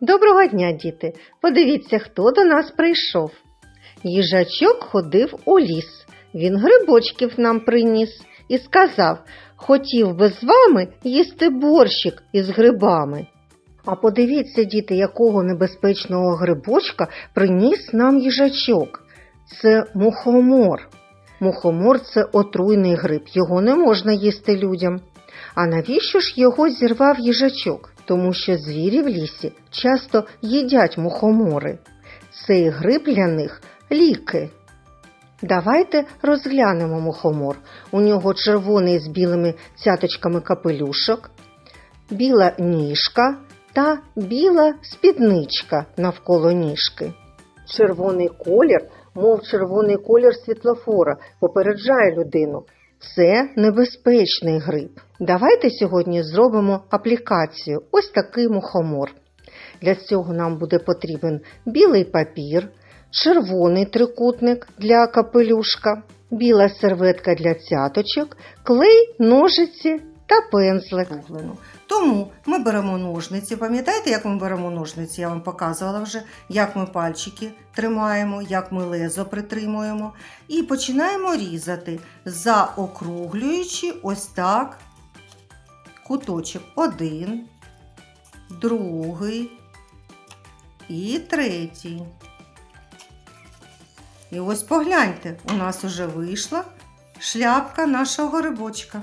Доброго дня, діти! Подивіться, хто до нас прийшов. Їжачок ходив у ліс. Він грибочків нам приніс і сказав, хотів би з вами їсти борщик із грибами. А подивіться, діти, якого небезпечного грибочка приніс нам їжачок. Це мухомор. Мухомор це отруйний гриб, його не можна їсти людям. А навіщо ж його зірвав їжачок? Тому що звірі в лісі часто їдять мухомори. Цей гриб для них ліки. Давайте розглянемо мухомор. У нього червоний з білими цяточками капелюшок, біла ніжка та біла спідничка навколо ніжки. Червоний колір, мов червоний колір світлофора, попереджає людину. Це небезпечний гриб. Давайте сьогодні зробимо аплікацію. Ось такий мухомор. Для цього нам буде потрібен білий папір, червоний трикутник для капелюшка, біла серветка для цяточок, клей, ножиці та пензлик. Тому ми беремо ножниці. Пам'ятаєте, як ми беремо ножниці? Я вам показувала вже, як ми пальчики тримаємо, як ми лезо притримуємо. І починаємо різати, заокруглюючи ось так куточок. Один, другий і третій. І ось погляньте, у нас вже вийшла шляпка нашого грибочка.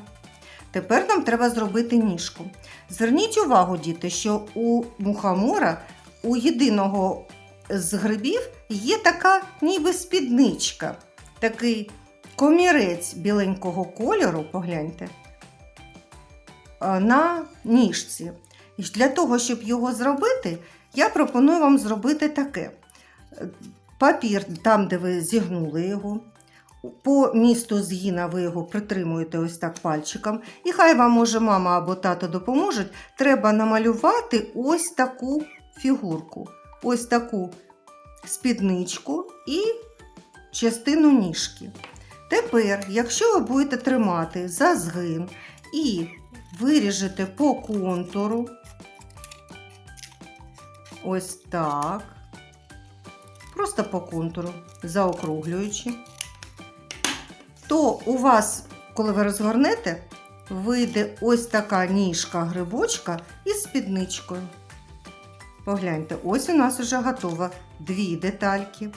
Тепер нам треба зробити ніжку. Зверніть увагу, діти, що у мухомора, у єдиного з грибів, є така ніби спідничка, такий комірець біленького кольору, погляньте, на ніжці. І для того, щоб його зробити, я пропоную вам зробити таке. Папір, там, де ви зігнули його, по місту згіна ви його притримуєте ось так пальчиком. І хай вам, може, мама або тато допоможуть. Треба намалювати ось таку фігурку, ось таку спідничку і частину ніжки. Тепер, якщо ви будете тримати за згин і виріжете по контуру, ось так, просто по контуру, заокруглюючи то у вас, коли ви розгорнете, вийде ось така ніжка грибочка із спідничкою. Погляньте, ось у нас вже готова дві детальки.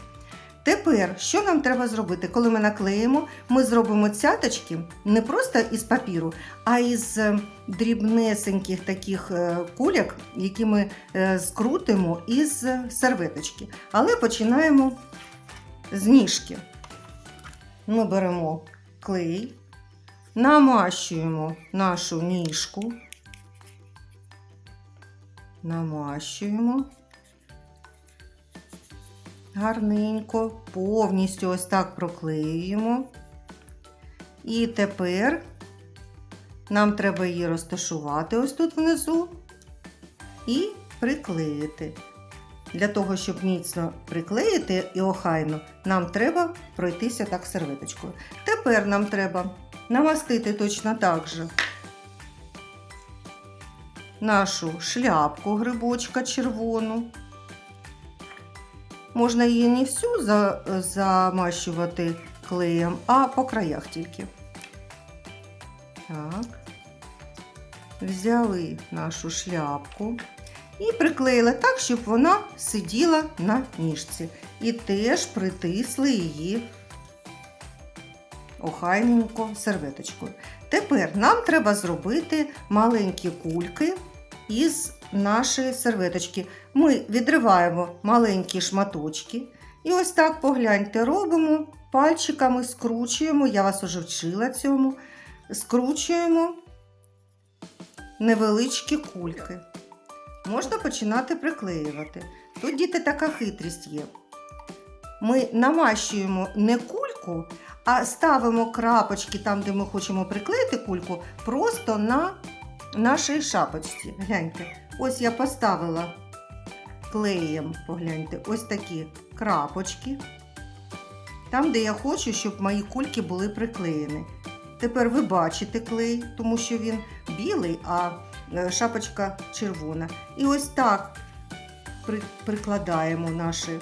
Тепер, що нам треба зробити? Коли ми наклеїмо, ми зробимо цяточки не просто із папіру, а із е, дрібнесеньких таких е, куляк, які ми е, скрутимо із серветочки. Але починаємо з ніжки. Ми беремо клей, намащуємо нашу ніжку, намащуємо гарненько, повністю ось так проклеюємо. І тепер нам треба її розташувати ось тут внизу і приклеїти. Для того, щоб міцно приклеїти і охайно, нам треба пройтися так серветочкою. Тепер нам треба намастити точно так же нашу шляпку грибочка червону. Можна її не всю замащувати клеєм, а по краях тільки. Так. Взяли нашу шляпку. І приклеїли так, щоб вона сиділа на ніжці. І теж притисли її охайненько серветочкою. Тепер нам треба зробити маленькі кульки із нашої серветочки. Ми відриваємо маленькі шматочки. І ось так погляньте, робимо пальчиками, скручуємо. Я вас уже вчила цьому. Скручуємо невеличкі кульки можна починати приклеювати. Тут діти така хитрість є. Ми намащуємо не кульку, а ставимо крапочки там, де ми хочемо приклеїти кульку, просто на нашій шапочці. Гляньте, ось я поставила клеєм, погляньте, ось такі крапочки. Там, де я хочу, щоб мої кульки були приклеєні. Тепер ви бачите клей, тому що він білий, а шапочка червона. І ось так прикладаємо наші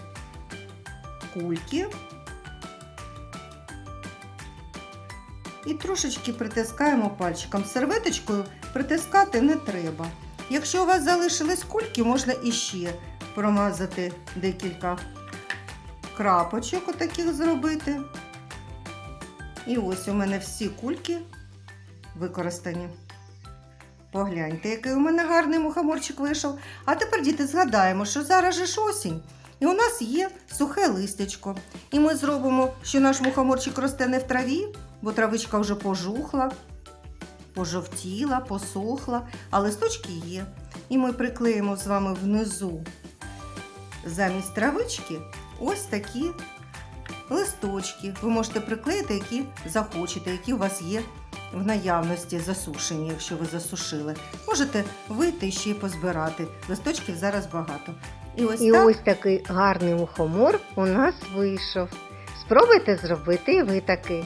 кульки і трошечки притискаємо пальчиком. Серветочкою притискати не треба. Якщо у вас залишились кульки, можна іще промазати декілька крапочок, отаких зробити. І ось у мене всі кульки використані. Погляньте, який у мене гарний мухоморчик вийшов. А тепер, діти, згадаємо, що зараз же ж осінь, і у нас є сухе листячко. І ми зробимо, що наш мухоморчик росте не в траві, бо травичка вже пожухла, пожовтіла, посохла, а листочки є. І ми приклеїмо з вами внизу замість травички ось такі листочки. Ви можете приклеїти, які захочете, які у вас є в наявності засушені, якщо ви засушили. Можете вийти ще й позбирати. Листочків зараз багато. І ось І так ось такий гарний мухомор у нас вийшов. Спробуйте зробити і ви такий.